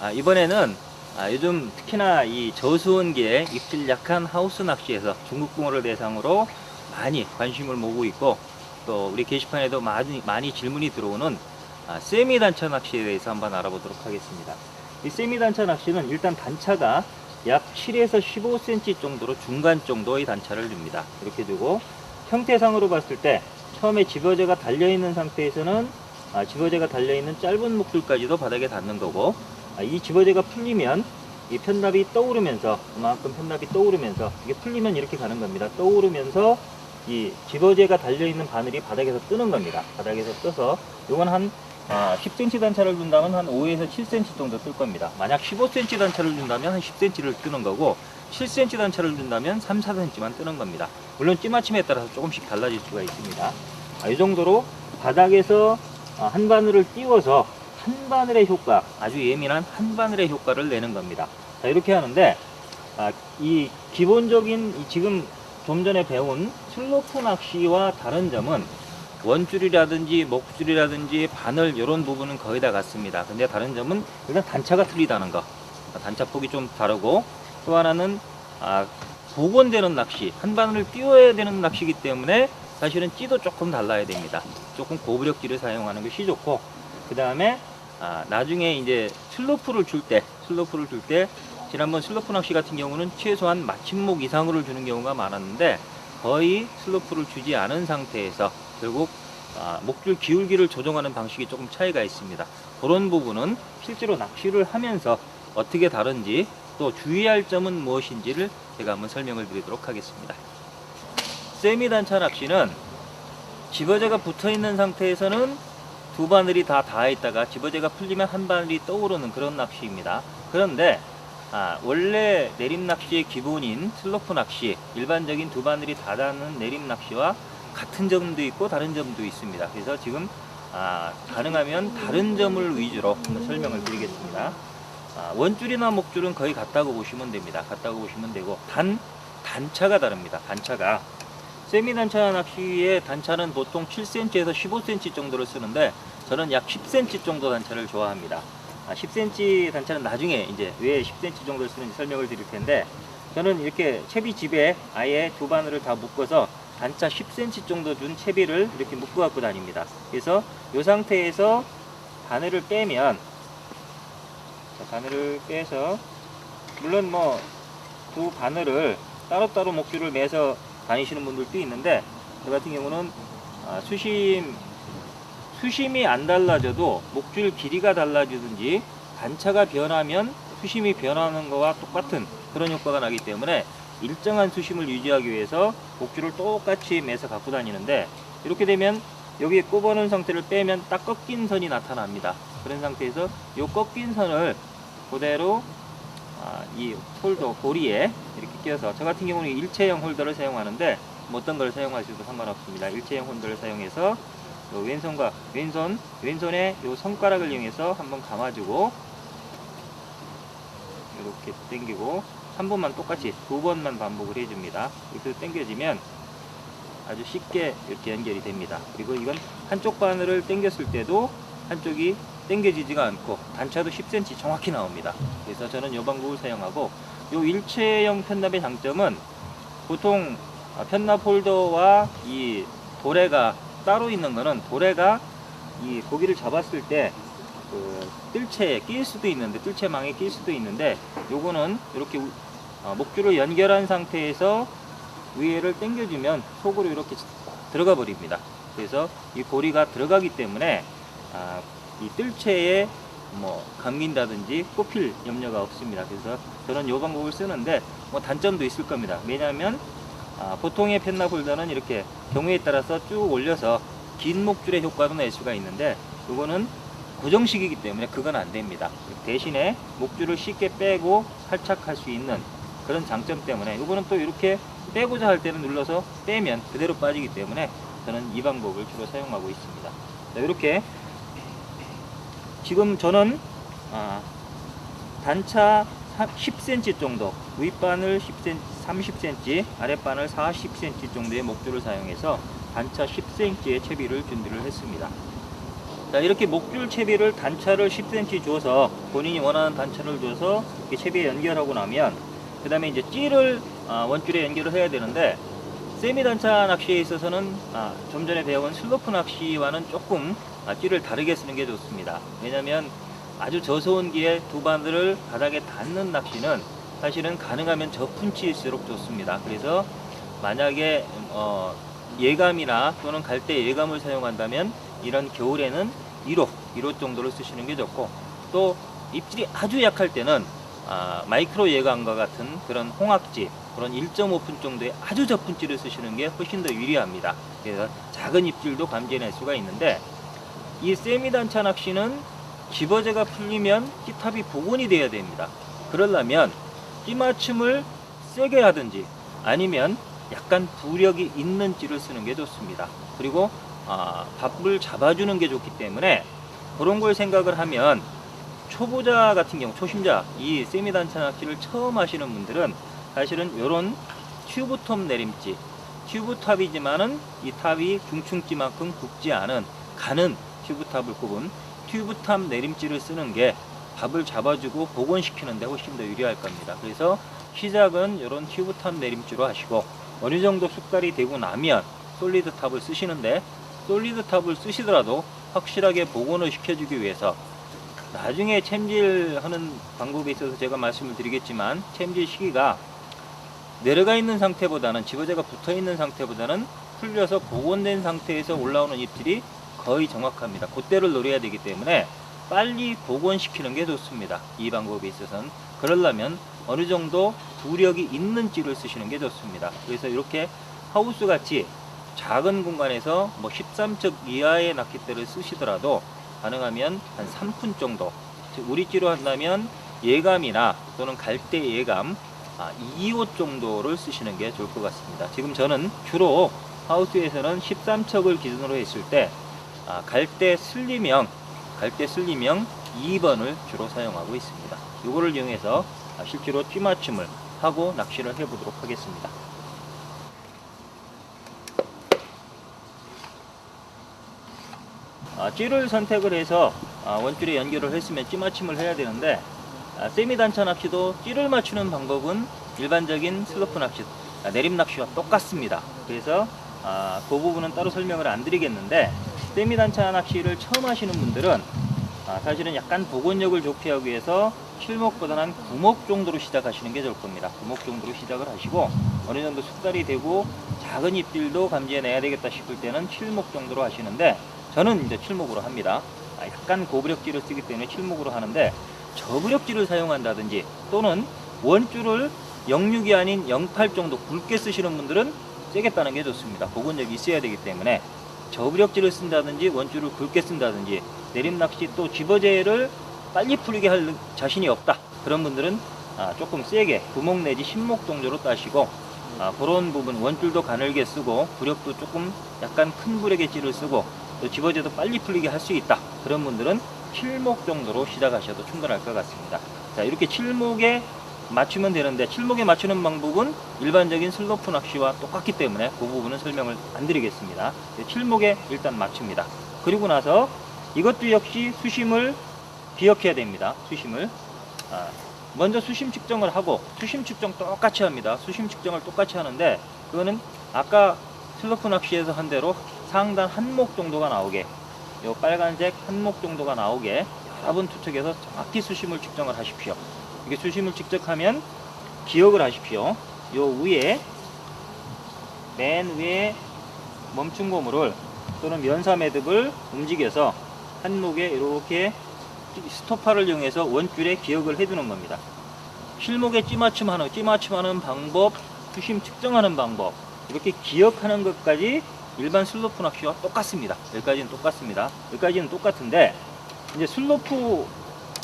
아, 이번에는 아, 요즘 특히나 이 저수온기에 입질 약한 하우스 낚시에서 중국 붕어를 대상으로 많이 관심을 모으고 있고 또 우리 게시판에도 많이, 많이 질문이 들어오는 아, 세미 단차 낚시에 대해서 한번 알아보도록 하겠습니다. 이 세미 단차 낚시는 일단 단차가 약 7에서 15cm 정도로 중간 정도의 단차를 줍니다. 이렇게 두고 형태상으로 봤을 때 처음에 집어제가 달려있는 상태에서는 아, 집어제가 달려있는 짧은 목줄까지도 바닥에 닿는 거고 아, 이 집어제가 풀리면 이 편납이 떠오르면서 그만큼 편납이 떠오르면서 이게 풀리면 이렇게 가는 겁니다. 떠오르면서 이 집어제가 달려있는 바늘이 바닥에서 뜨는 겁니다. 바닥에서 떠서 이건 한 아, 10cm 단차를 준다면 한 5에서 7cm 정도 뜰 겁니다. 만약 15cm 단차를 준다면 한 10cm를 뜨는 거고 7cm 단차를 준다면 3, 4cm만 뜨는 겁니다. 물론 찌맞춤에 따라서 조금씩 달라질 수가 있습니다. 아, 이 정도로 바닥에서 아, 한 바늘을 띄워서 한 바늘의 효과, 아주 예민한 한 바늘의 효과를 내는 겁니다. 자, 이렇게 하는데, 아, 이 기본적인 이 지금 좀 전에 배운 슬로프 낚시와 다른 점은 원줄이라든지 목줄이라든지 바늘 이런 부분은 거의 다 같습니다. 근데 다른 점은 일단 단차가 틀리다는 거. 아, 단차 폭이 좀 다르고 또 하나는 아, 복원되는 낚시, 한 바늘을 띄워야 되는 낚시이기 때문에 사실은 찌도 조금 달라야 됩니다. 조금 고부력질을 사용하는 것이 좋고 그 다음에 아, 나중에 이제 슬로프를 줄 때, 슬로프를 줄 때 지난번 슬로프 낚시 같은 경우는 최소한 마침목 이상으로 주는 경우가 많았는데 거의 슬로프를 주지 않은 상태에서 결국 아, 목줄 기울기를 조정하는 방식이 조금 차이가 있습니다. 그런 부분은 실제로 낚시를 하면서 어떻게 다른지 또 주의할 점은 무엇인지를 제가 한번 설명을 드리도록 하겠습니다. 세미 단차 낚시는 집어제가 붙어 있는 상태에서는 두 바늘이 다 닿아 있다가 집어제가 풀리면 한 바늘이 떠오르는 그런 낚시입니다. 그런데 아, 원래 내림 낚시의 기본인 슬로프 낚시, 일반적인 두 바늘이 다 닿는 내림 낚시와 같은 점도 있고 다른 점도 있습니다. 그래서 지금 아, 가능하면 다른 점을 위주로 한번 설명을 드리겠습니다. 아, 원줄이나 목줄은 거의 같다고 보시면 됩니다. 같다고 보시면 되고 단 단차가 다릅니다. 단차가 세미 단차 낚시의 단차는 보통 7cm에서 15cm 정도를 쓰는데 저는 약 10cm 정도 단차를 좋아합니다. 아, 10cm 단차는 나중에 이제 왜 10cm 정도를 쓰는지 설명을 드릴 텐데 저는 이렇게 채비 집에 아예 두 바늘을 다 묶어서 단차 10cm 정도 준 채비를 이렇게 묶어 갖고 다닙니다. 그래서 이 상태에서 바늘을 빼면 자, 바늘을 빼서 물론 뭐 두 바늘을 따로따로 목줄을 매서 다니시는 분들도 있는데 저 같은 경우는 아, 수심 수심이 안 달라져도 목줄 길이가 달라지든지 단차가 변하면 수심이 변하는 거와 똑같은 그런 효과가 나기 때문에 일정한 수심을 유지하기 위해서 목줄을 똑같이 매서 갖고 다니는데 이렇게 되면 여기 꼽아놓은 상태를 빼면 딱 꺾인 선이 나타납니다. 그런 상태에서 이 꺾인 선을 그대로 아, 이 홀더 고리에 이렇게 끼워서 저 같은 경우는 일체형 홀더를 사용하는데 뭐 어떤 걸 사용하셔도 상관없습니다. 일체형 홀더를 사용해서 요 왼손과 왼손 왼손에 요 손가락을 이용해서 한번 감아주고 이렇게 당기고 한 번만 똑같이 두 번만 반복을 해줍니다. 이렇게 당겨지면 아주 쉽게 이렇게 연결이 됩니다. 그리고 이건 한쪽 바늘을 당겼을 때도 한쪽이 당겨지지가 않고 단차도 10cm 정확히 나옵니다. 그래서 저는 이 방법을 사용하고 이 일체형 편납의 장점은 보통 편납 홀더와 이 도래가 따로 있는 거는 도래가 이 고기를 잡았을 때 그 뜰채에 낄 수도 있는데 뜰채망에 낄 수도 있는데 요거는 이렇게 우- 어, 목줄을 연결한 상태에서 위에를 당겨주면 속으로 이렇게 들어가 버립니다. 그래서 이 고리가 들어가기 때문에 아, 이 뜰채에 뭐 감긴다든지 꼽힐 염려가 없습니다. 그래서 저는 이 방법을 쓰는데 뭐 단점도 있을 겁니다. 왜냐하면 아, 보통의 펜나 홀더는 이렇게 경우에 따라서 쭉 올려서 긴 목줄의 효과도 낼 수가 있는데 이거는 고정식이기 때문에 그건 안 됩니다. 대신에 목줄을 쉽게 빼고 탈착할 수 있는 그런 장점 때문에 이거는 또 이렇게 빼고자 할 때는 눌러서 빼면 그대로 빠지기 때문에 저는 이 방법을 주로 사용하고 있습니다. 자, 이렇게 지금 저는 아, 단차 10cm 정도 윗바늘 10cm, 30cm 아랫바늘 40cm 정도의 목줄을 사용해서 단차 10cm의 채비를 준비를 했습니다. 자, 이렇게 목줄 채비를 단차를 10cm 줘서 본인이 원하는 단차를 줘서 채비에 연결하고 나면 그 다음에 이제 찌를 아, 원줄에 연결을 해야 되는데 세미 단차 낚시에 있어서는 아, 좀 전에 배운 슬로프 낚시와는 조금 아, 찌를 다르게 쓰는 게 좋습니다. 왜냐하면 아주 저소온기에 두 바늘을 바닥에 닿는 낚시는 사실은 가능하면 저푼치일수록 좋습니다. 그래서 만약에 어, 예감이나 또는 갈대 예감을 사용한다면 이런 겨울에는 1호, 1호 정도를 쓰시는 게 좋고 또 입질이 아주 약할 때는 아, 마이크로 예감과 같은 그런 홍학지 그런 1.5푼 정도의 아주 저푼치를 쓰시는 게 훨씬 더 유리합니다. 그래서 작은 입질도 감지해낼 수가 있는데 이 세미 단차 낚시는 집어제가 풀리면 찌탑이 복원이 돼야 됩니다. 그러려면 찌맞춤을 세게 하든지 아니면 약간 부력이 있는 찌를 쓰는 게 좋습니다. 그리고 아, 밥을 잡아주는 게 좋기 때문에 그런 걸 생각을 하면 초보자 같은 경우 초심자 이 세미 단차 낚시를 처음 하시는 분들은 사실은 이런 튜브톱 내림찌 튜브탑이지만은 이 탑이 중충찌만큼 굵지 않은 가는 튜브탑을 꼽은 튜브탑 내림찌를 쓰는 게 밥을 잡아주고 복원시키는 데 훨씬 더 유리할 겁니다. 그래서 시작은 이런 튜브탑 내림찌로 하시고 어느 정도 숙달이 되고 나면 솔리드 탑을 쓰시는데 솔리드 탑을 쓰시더라도 확실하게 복원을 시켜주기 위해서 나중에 챔질하는 방법에 있어서 제가 말씀을 드리겠지만 챔질 시기가 내려가 있는 상태보다는 집어제가 붙어 있는 상태보다는 풀려서 복원된 상태에서 올라오는 입질이 거의 정확합니다. 그때를 노려야 되기 때문에 빨리 복원시키는 게 좋습니다. 이 방법에 있어서는 그러려면 어느 정도 부력이 있는 찌를 쓰시는 게 좋습니다. 그래서 이렇게 하우스 같이 작은 공간에서 뭐 13척 이하의 낚싯대를 쓰시더라도 가능하면 한 3푼 정도 즉 우리 찌로 한다면 예감이나 또는 갈대 예감 아, 2호 정도를 쓰시는 게 좋을 것 같습니다. 지금 저는 주로 하우스에서는 13척을 기준으로 했을 때 아, 갈대 슬리명 갈대 슬리명 2번을 주로 사용하고 있습니다. 이거를 이용해서 아, 실제로 찌맞춤을 하고 낚시를 해보도록 하겠습니다. 아, 찌를 선택을 해서 아, 원줄에 연결을 했으면 찌맞춤을 해야 되는데 아, 세미 단차 낚시도 찌를 맞추는 방법은 일반적인 슬로프 낚시, 아, 내림 낚시와 똑같습니다. 그래서 아, 그 부분은 따로 설명을 안 드리겠는데 세미 단차 낚시를 처음 하시는 분들은 아, 사실은 약간 복원력을 좋게 하기 위해서 7목보다는 한 9목 정도로 시작하시는 게 좋을 겁니다. 9목 정도로 시작을 하시고 어느 정도 숙달이 되고 작은 입질도 감지해내야 되겠다 싶을 때는 7목 정도로 하시는데 저는 이제 7목으로 합니다. 아, 약간 고부력질을 쓰기 때문에 7목으로 하는데 저부력질을 사용한다든지 또는 원줄을 06이 아닌 08 정도 굵게 쓰시는 분들은 따는 게 좋습니다. 복원력이 있어야 되기 때문에 저부력질을 쓴다든지 원줄을 굵게 쓴다든지 내림낚시 또 집어제를 빨리 풀리게 할 자신이 없다. 그런 분들은 아, 조금 세게 9목 내지 10목 정도로 따시고 아, 그런 부분 원줄도 가늘게 쓰고 부력도 조금 약간 큰 부력의 찌를 쓰고 또 집어제도 빨리 풀리게 할 수 있다. 그런 분들은 7목 정도로 시작하셔도 충분할 것 같습니다. 자, 이렇게 7목에 맞추면 되는데 7목에 맞추는 방법은 일반적인 슬로프 낚시와 똑같기 때문에 그 부분은 설명을 안 드리겠습니다. 7목에 일단 맞춥니다. 그리고 나서 이것도 역시 수심을 기억해야 됩니다. 수심을. 아, 먼저 수심 측정을 하고 수심 측정 똑같이 합니다. 수심 측정을 똑같이 하는데 그거는 아까 슬로프 낚시에서 한 대로 상단 한 목 정도가 나오게 요 빨간색 한 목 정도가 나오게 여러분 투척해서 정확히 수심을 측정을 하십시오. 이게 수심을 측정하면 기억을 하십시오. 요 위에 맨 위에 멈춘 고무를 또는 면사 매듭을 움직여서 한 목에 이렇게 스토파를 이용해서 원줄에 기억을 해두는 겁니다. 실목에 찌맞춤하는 찌맞춤하는 방법, 수심 측정하는 방법 이렇게 기억하는 것까지 일반 슬로프 낚시와 똑같습니다. 여기까지는 똑같습니다. 여기까지는 똑같은데 이제 슬로프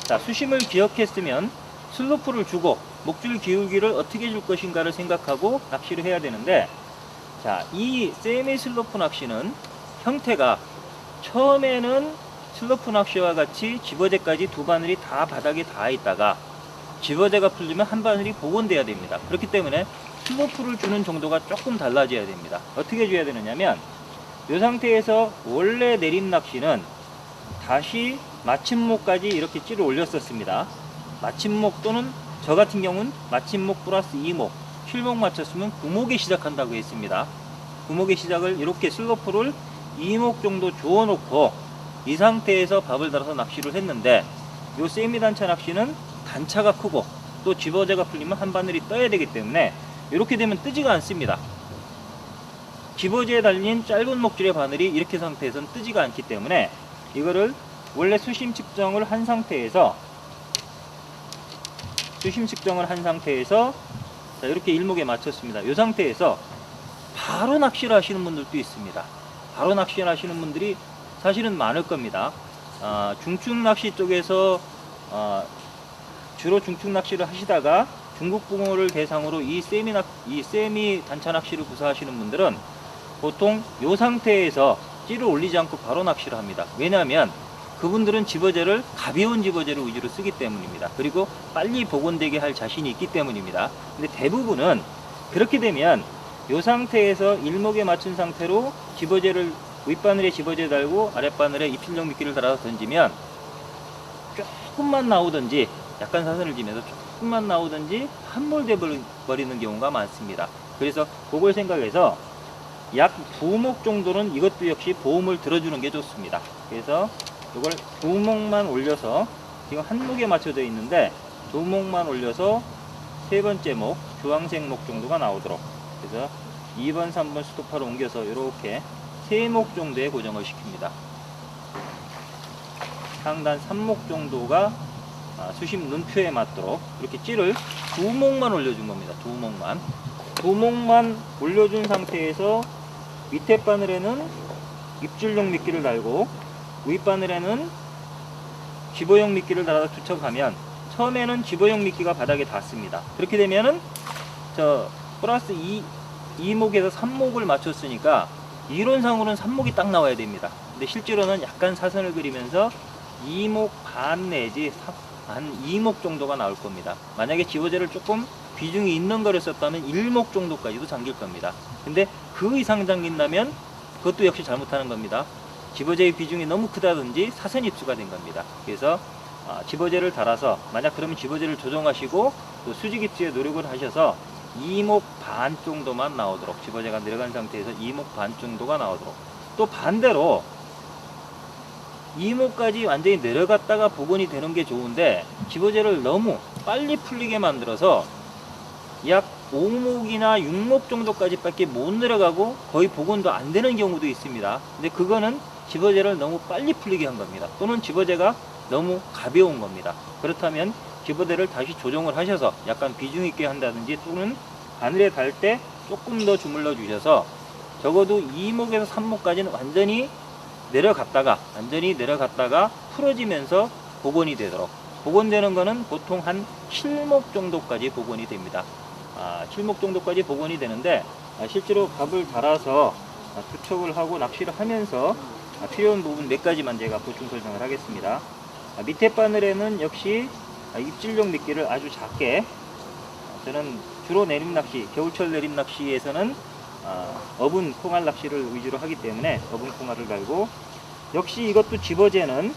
자 수심을 기억했으면 슬로프를 주고 목줄 기울기를 어떻게 줄 것인가를 생각하고 낚시를 해야 되는데 자 이 세미 슬로프 낚시는 형태가 처음에는 슬로프 낚시와 같이 집어제까지 두 바늘이 다 바닥에 닿아 있다가 집어제가 풀리면 한 바늘이 복원돼야 됩니다. 그렇기 때문에 슬로프를 주는 정도가 조금 달라져야 됩니다. 어떻게 줘야 되느냐면 이 상태에서 원래 내린 낚시는 다시 마침목까지 이렇게 찌를 올렸었습니다. 마침목 또는 저 같은 경우는 마침목 플러스 2목, 실목 맞췄으면 9목에 시작한다고 했습니다. 9목의 시작을 이렇게 슬로프를 2목 정도 주워놓고 이 상태에서 밥을 달아서 낚시를 했는데 요 세미 단차 낚시는 단차가 크고 또 집어제가 풀리면 한 바늘이 떠야 되기 때문에 이렇게 되면 뜨지가 않습니다. 집어제에 달린 짧은 목줄의 바늘이 이렇게 상태에서는 뜨지가 않기 때문에 이거를 원래 수심 측정을 한 상태에서 수심 측정을 한 상태에서 자, 이렇게 일목에 맞췄습니다. 이 상태에서 바로 낚시를 하시는 분들도 있습니다. 바로 낚시를 하시는 분들이 사실은 많을 겁니다. 아, 중축 낚시 쪽에서 아, 주로 중축 낚시를 하시다가 중국 붕어를 대상으로 이 세미 낚, 이 세미 단차 낚시를 구사하시는 분들은 보통 이 상태에서 찌를 올리지 않고 바로 낚시를 합니다. 왜냐하면 그분들은 집어제를 가벼운 집어제를 위주로 쓰기 때문입니다. 그리고 빨리 복원되게 할 자신이 있기 때문입니다. 근데 대부분은 그렇게 되면 이 상태에서 일목에 맞춘 상태로 집어제를 윗바늘에 집어제 달고 아랫바늘에 입질용 미끼를 달아서 던지면 조금만 나오든지 약간 사선을 지면서 조금만 나오든지 함몰돼 버리는 경우가 많습니다. 그래서 그걸 생각해서 약 두 목 정도는 이것도 역시 보험을 들어주는 게 좋습니다. 그래서 이걸 두 목만 올려서 지금 한 목에 맞춰져 있는데 두 목만 올려서 세 번째 목 주황색 목 정도가 나오도록. 그래서 2번 3번 스토퍼로 옮겨서 이렇게 세 목 정도에 고정을 시킵니다. 상단 3목 정도가 아, 수심 눈표에 맞도록 이렇게 찌를 두 목만 올려준 겁니다. 두 목만. 두 목만 올려준 상태에서 밑에 바늘에는 입질용 미끼를 달고 윗바늘에는 집어용 미끼를 달아서 투척하면 처음에는 집어용 미끼가 바닥에 닿습니다. 그렇게 되면은 저 플러스 2, 2목에서 3목을 맞췄으니까 이론상으로는 3목이 딱 나와야 됩니다. 근데 실제로는 약간 사선을 그리면서 2목 반 내지 한 2목 정도가 나올 겁니다. 만약에 집어제를 조금 비중이 있는 거를 썼다면 1목 정도까지도 잠길 겁니다. 근데 그 이상 잠긴다면 그것도 역시 잘못하는 겁니다. 집어제의 비중이 너무 크다든지 사선 입수가 된 겁니다. 그래서 아, 집어제를 달아서 만약 그러면 집어제를 조정하시고 또 수직 입수에 노력을 하셔서 2목 반 정도만 나오도록 집어제가 내려간 상태에서 2목 반 정도가 나오도록 또 반대로 2목까지 완전히 내려갔다가 복원이 되는 게 좋은데 집어제를 너무 빨리 풀리게 만들어서 약 5목이나 6목 정도까지 밖에 못 내려가고 거의 복원도 안 되는 경우도 있습니다. 근데 그거는 집어제를 너무 빨리 풀리게 한 겁니다. 또는 집어제가 너무 가벼운 겁니다. 그렇다면 집어제를 다시 조정을 하셔서 약간 비중 있게 한다든지 또는 바늘에 달 때 조금 더 주물러 주셔서 적어도 2목에서 3목까지는 완전히 내려갔다가 완전히 내려갔다가 풀어지면서 복원이 되도록 복원되는 거는 보통 한 7목 정도까지 복원이 됩니다. 아, 7목 정도까지 복원이 되는데 아, 실제로 밥을 달아서 아, 투척을 하고 낚시를 하면서 아, 필요한 부분 몇 가지만 제가 보충 설명을 하겠습니다. 아, 밑에 바늘에는 역시 아, 입질용 미끼를 아주 작게 아, 저는 주로 내림 낚시, 겨울철 내림 낚시에서는 아, 어분 콩알 낚시를 위주로 하기 때문에 어분 콩알을 달고 역시 이것도 집어제는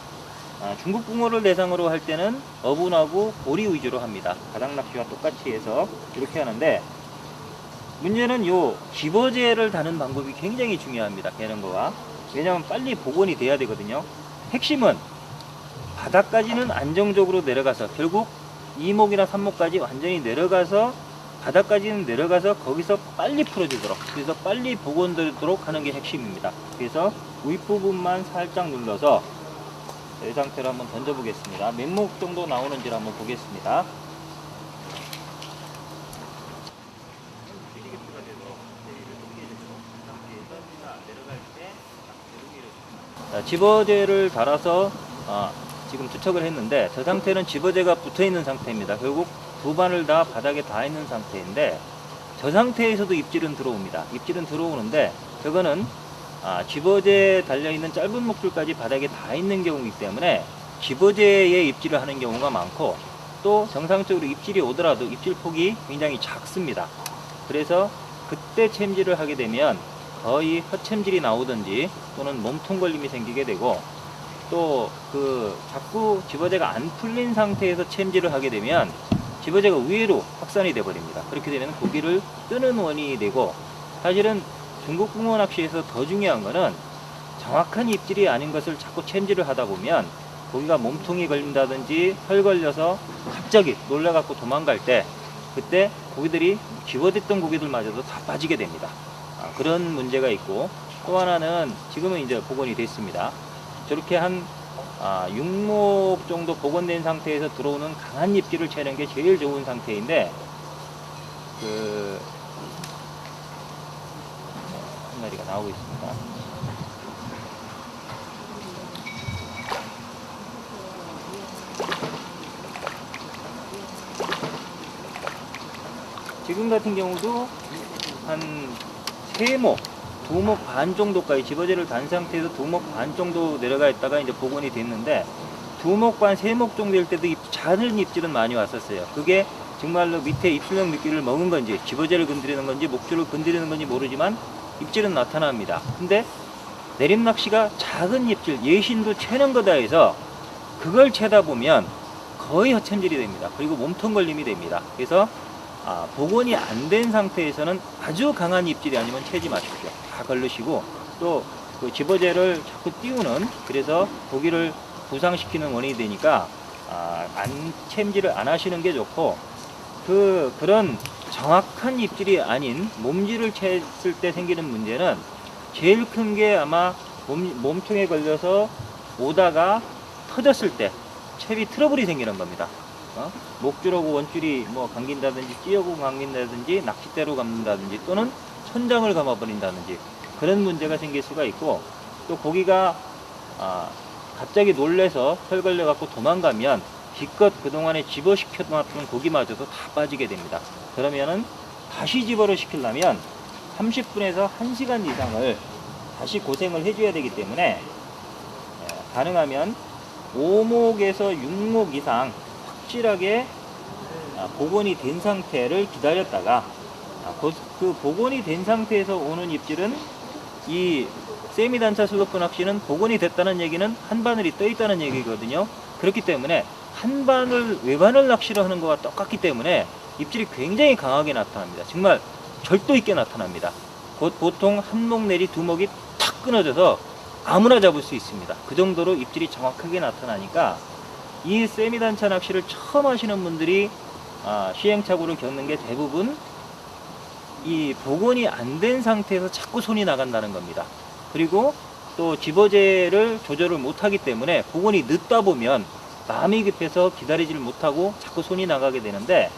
아, 중국 붕어를 대상으로 할 때는 어분하고 보리 위주로 합니다. 바닥 낚시와 똑같이 해서 이렇게 하는데 문제는 요 집어제를 다는 방법이 굉장히 중요합니다. 개는 거와 왜냐하면 빨리 복원이 돼야 되거든요. 핵심은 바닥까지는 안정적으로 내려가서 결국 2목이나 3목까지 완전히 내려가서 바닥까지는 내려가서 거기서 빨리 풀어지도록 그래서 빨리 복원되도록 하는 게 핵심입니다. 그래서 윗부분만 살짝 눌러서 이 상태로 한번 던져 보겠습니다. 몇목 정도 나오는지를 한번 보겠습니다. 집어제를 달아서 아, 지금 투척을 했는데 저 상태는 집어제가 붙어 있는 상태입니다. 결국 두 반을 다 바닥에 닿아 있는 상태인데 저 상태에서도 입질은 들어옵니다. 입질은 들어오는데 저거는 아, 집어제에 달려있는 짧은 목줄까지 바닥에 닿아 있는 경우이기 때문에 집어제에 입질을 하는 경우가 많고 또 정상적으로 입질이 오더라도 입질 폭이 굉장히 작습니다. 그래서 그때 챔질을 하게 되면 거의 허챔질이 나오든지 또는 몸통 걸림이 생기게 되고 또 그 자꾸 집어제가 안 풀린 상태에서 챔질을 하게 되면 집어제가 위로 확산이 돼 버립니다. 그렇게 되면 고기를 뜨는 원인이 되고 사실은 중국 붕어 낚시에서 더 중요한 거는 정확한 입질이 아닌 것을 자꾸 챔질을 하다 보면 고기가 몸통이 걸린다든지 혈 걸려서 갑자기 놀라갖고 도망갈 때 그때 고기들이 집어댔던 고기들마저도 다 빠지게 됩니다. 아, 그런 문제가 있고 또 하나는 지금은 이제 복원이 됐습니다. 저렇게 한 아, 6목 정도 복원된 상태에서 들어오는 강한 입질을 채는 게 제일 좋은 상태인데 그 한 마리가 나오고 있습니다. 지금 같은 경우도 한 세목, 두목 반 정도까지 집어제를 단 상태에서 두목 반 정도 내려가 있다가 이제 복원이 됐는데 두목 반, 세목 정도 일 때도 입, 작은 입질은 많이 왔었어요. 그게 정말로 밑에 입술형 미끼를 먹은 건지 집어제를 건드리는 건지 목줄을 건드리는 건지 모르지만 입질은 나타납니다. 근데 내림 낚시가 작은 입질, 예신도 채는 거다 해서 그걸 채다 보면 거의 허챔질이 됩니다. 그리고 몸통 걸림이 됩니다. 그래서 아, 복원이 안 된 상태에서는 아주 강한 입질이 아니면 채지 마십시오. 다 걸르시고 또 그 집어제를 자꾸 띄우는 그래서 고기를 부상시키는 원인이 되니까 아, 안 챔질을 안 하시는 게 좋고 그 그런 정확한 입질이 아닌 몸질을 챘을 때 생기는 문제는 제일 큰 게 아마 몸, 몸통에 걸려서 오다가 터졌을 때 챕이 트러블이 생기는 겁니다. 어? 목줄하고 원줄이 뭐 감긴다든지 찌하고 감긴다든지 낚싯대로 감는다든지 또는 천장을 감아버린다든지 그런 문제가 생길 수가 있고 또 고기가 아, 갑자기 놀래서 혈 걸려 갖고 도망가면 기껏 그동안에 집어시켜 놨던 고기마저도 다 빠지게 됩니다. 그러면은 다시 집어를 시키려면 30분에서 1시간 이상을 다시 고생을 해줘야 되기 때문에 예, 가능하면 5목에서 6목 이상 확실하게 아, 복원이 된 상태를 기다렸다가 아, 그, 그 복원이 된 상태에서 오는 입질은 이 세미 단차 슬로프 낚시는 복원이 됐다는 얘기는 한 바늘이 떠 있다는 얘기거든요. 그렇기 때문에 한 바늘 외바늘 낚시를 하는 것과 똑같기 때문에 입질이 굉장히 강하게 나타납니다. 정말 절도 있게 나타납니다. 곧 보통 한 목 내리 두 목이 탁 끊어져서 아무나 잡을 수 있습니다. 그 정도로 입질이 정확하게 나타나니까 이 세미 단차 낚시를 처음 하시는 분들이 아, 시행착오를 겪는 게 대부분 이 복원이 안 된 상태에서 자꾸 손이 나간다는 겁니다. 그리고 또 집어제를 조절을 못하기 때문에 복원이 늦다 보면 마음이 급해서 기다리지를 못하고 자꾸 손이 나가게 되는데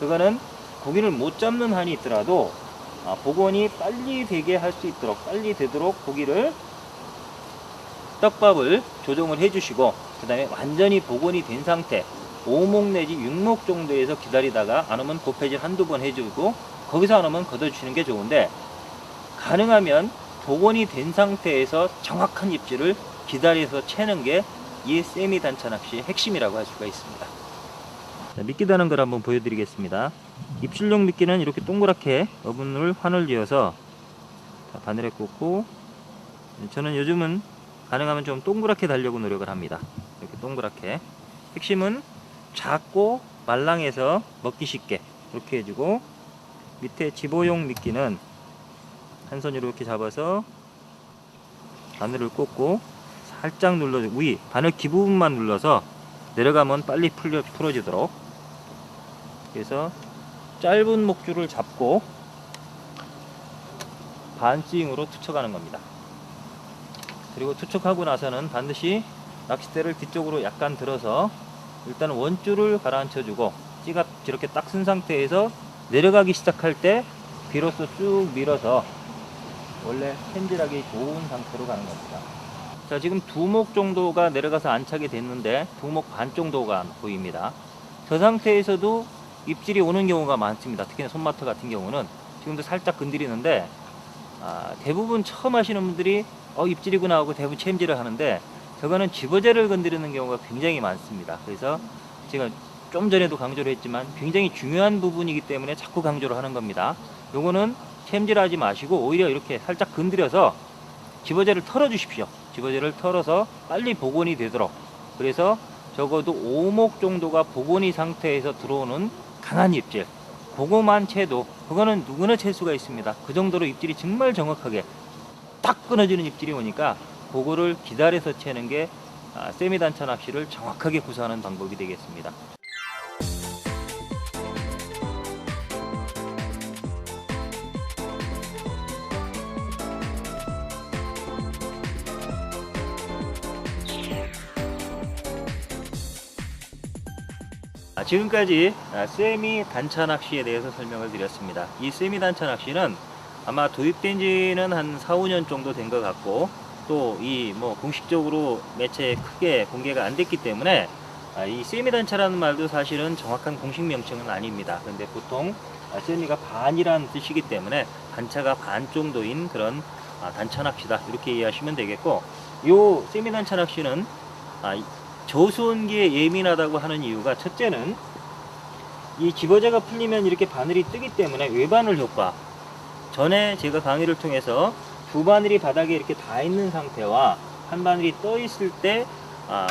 그거는 고기를 못 잡는 한이 있더라도 아, 복원이 빨리 되게 할 수 있도록 빨리 되도록 고기를 떡밥을 조정을 해주시고 그 다음에 완전히 복원이 된 상태 5목 내지 6목 정도에서 기다리다가 안 오면 고패질 한두 번 해주고 거기서 안 오면 걷어주시는 게 좋은데 가능하면 복원이 된 상태에서 정확한 입질을 기다려서 채는 게 이 세미 단차 낚시의 핵심이라고 할 수가 있습니다. 자, 미끼 다는 걸 한번 보여드리겠습니다. 입술용 미끼는 이렇게 동그랗게 어분을 환을 지어서 자, 바늘에 꽂고 저는 요즘은 가능하면 좀 동그랗게 달려고 노력을 합니다. 이렇게 동그랗게. 핵심은 작고 말랑해서 먹기 쉽게 이렇게 해주고 밑에 집어용 미끼는 한 손으로 이렇게 잡아서 바늘을 꽂고 살짝 눌러 위 바늘 기부분만 눌러서 내려가면 빨리 풀려, 풀어지도록 그래서 짧은 목줄을 잡고 반스윙으로 투척하는 겁니다. 그리고 투척하고 나서는 반드시 낚싯대를 뒤쪽으로 약간 들어서 일단 원줄을 가라앉혀 주고 찌가 저렇게 딱 쓴 상태에서 내려가기 시작할 때 비로소 쭉 밀어서 원래 캔질하기 좋은 상태로 가는 겁니다. 자 지금 두목 정도가 내려가서 안착이 됐는데 두목 반 정도가 보입니다. 저 상태에서도 입질이 오는 경우가 많습니다. 특히나 손마터 같은 경우는 지금도 살짝 건드리는데 아, 대부분 처음 하시는 분들이 어 입질이구나 하고 대부분 챔질을 하는데 저거는 집어제를 건드리는 경우가 굉장히 많습니다. 그래서 제가 좀 전에도 강조를 했지만 굉장히 중요한 부분이기 때문에 자꾸 강조를 하는 겁니다. 요거는 챔질하지 마시고 오히려 이렇게 살짝 건드려서 집어제를 털어 주십시오. 집어제를 털어서 빨리 복원이 되도록. 그래서 적어도 오목 정도가 복원이 상태에서 들어오는 강한 입질. 그거만 채도 그거는 누구나 챌 수가 있습니다. 그 정도로 입질이 정말 정확하게 딱 끊어지는 입질이 오니까 그거를 기다려서 채는 게 아, 세미 단차 낚시를 정확하게 구사하는 방법이 되겠습니다. 아, 지금까지 아, 세미 단차 낚시에 대해서 설명을 드렸습니다. 이 세미 단차 낚시는 아마 도입된 지는 한 4, 5년 정도 된 것 같고 또 이 뭐 공식적으로 매체에 크게 공개가 안 됐기 때문에 아, 이 세미 단차라는 말도 사실은 정확한 공식 명칭은 아닙니다. 근데 보통 아, 세미가 반이라는 뜻이기 때문에 단차가 반 정도인 그런 아, 단차 낚시다 이렇게 이해하시면 되겠고 요 세미 단차 낚시는 아, 이 저수온기에 예민하다고 하는 이유가 첫째는 이 집어제가 풀리면 이렇게 바늘이 뜨기 때문에 외바늘 효과 전에 제가 강의를 통해서 두 바늘이 바닥에 이렇게 닿아 있는 상태와 한 바늘이 떠 있을 때 아,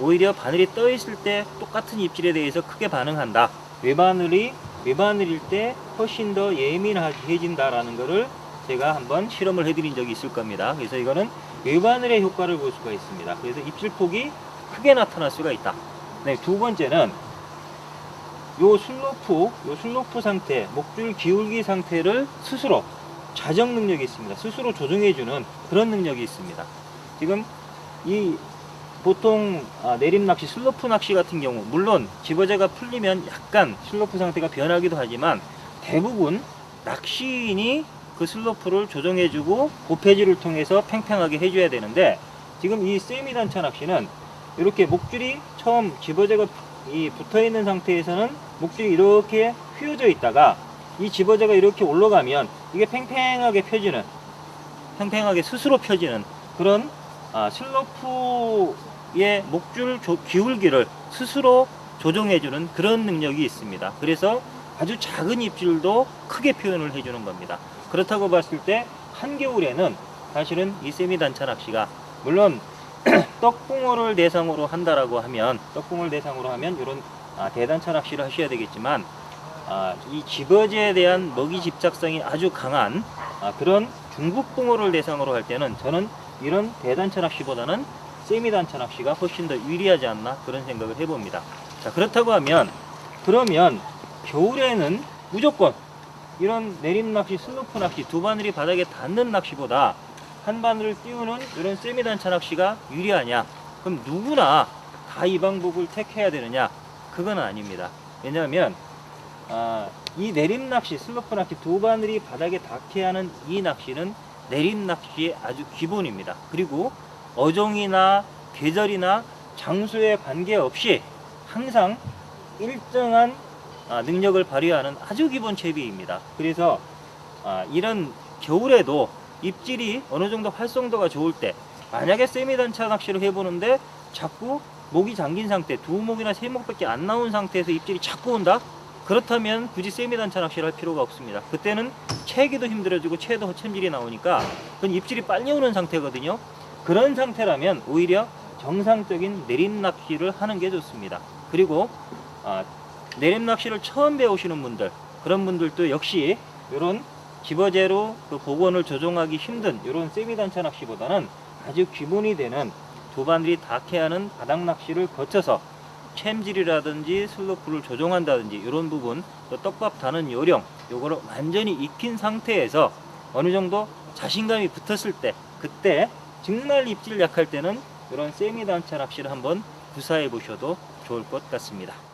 오히려 바늘이 떠 있을 때 똑같은 입질에 대해서 크게 반응한다. 외바늘이 외바늘일 때 훨씬 더 예민해진다라는 것을 제가 한번 실험을 해드린 적이 있을 겁니다. 그래서 이거는 외바늘의 효과를 볼 수가 있습니다. 그래서 입질폭이 크게 나타날 수가 있다. 네, 두 번째는 요 슬로프, 요 슬로프 상태, 목줄 기울기 상태를 스스로 자정 능력이 있습니다. 스스로 조정해주는 그런 능력이 있습니다. 지금 이 보통 아, 내림 낚시, 슬로프 낚시 같은 경우, 물론 집어제가 풀리면 약간 슬로프 상태가 변하기도 하지만 대부분 낚시인이 그 슬로프를 조정해주고 고폐질을 통해서 팽팽하게 해줘야 되는데 지금 이 세미 단차 낚시는 이렇게 목줄이 처음 집어제가 이 붙어 있는 상태에서는 목줄이 이렇게 휘어져 있다가 이 집어제가 이렇게 올라가면 이게 팽팽하게 펴지는 팽팽하게 스스로 펴지는 그런 아, 슬로프의 목줄 조- 기울기를 스스로 조정해주는 그런 능력이 있습니다. 그래서 아주 작은 입질도 크게 표현을 해주는 겁니다. 그렇다고 봤을 때 한겨울에는 사실은 이 세미 단차 낚시가 물론 떡붕어를 대상으로 한다라고 하면 떡붕어를 대상으로 하면 이런 아, 대단차 낚시를 하셔야 되겠지만 아, 이 집어제에 대한 먹이 집착성이 아주 강한 아, 그런 중국 붕어를 대상으로 할 때는 저는 이런 대단차 낚시보다는 세미 단차 낚시가 훨씬 더 유리하지 않나 그런 생각을 해봅니다. 자 그렇다고 하면 그러면 겨울에는 무조건 이런 내림 낚시, 슬로프 낚시 두 바늘이 바닥에 닿는 낚시보다 한 바늘을 띄우는 이런 세미 단차 낚시가 유리하냐? 그럼 누구나 다 이 방법을 택해야 되느냐? 그건 아닙니다. 왜냐하면 아, 이 내림 낚시, 슬로프 낚시 두 바늘이 바닥에 닿게 하는 이 낚시는 내림 낚시의 아주 기본입니다. 그리고 어종이나 계절이나 장소에 관계없이 항상 일정한 아, 능력을 발휘하는 아주 기본 채비입니다. 그래서 아, 이런 겨울에도 입질이 어느 정도 활성도가 좋을 때 만약에 세미 단차 낚시를 해보는데 자꾸 목이 잠긴 상태 두 목이나 세 목밖에 안 나온 상태에서 입질이 자꾸 온다? 그렇다면 굳이 세미 단차 낚시를 할 필요가 없습니다. 그때는 채기도 힘들어지고 채도 허챔질이 나오니까 그건 입질이 빨리 오는 상태거든요. 그런 상태라면 오히려 정상적인 내림 낚시를 하는 게 좋습니다. 그리고 아, 내림 낚시를 처음 배우시는 분들 그런 분들도 역시 이런 집어제로 그 복원을 조정하기 힘든 이런 세미 단차 낚시보다는 아주 기본이 되는 두 바늘이 닿게 하는 바닥 낚시를 거쳐서 챔질이라든지 슬로프를 조정한다든지 이런 부분 또 떡밥 다는 요령 요거를 완전히 익힌 상태에서 어느 정도 자신감이 붙었을 때 그때 정말 입질 약할 때는 이런 세미 단차 낚시를 한번 구사해 보셔도 좋을 것 같습니다.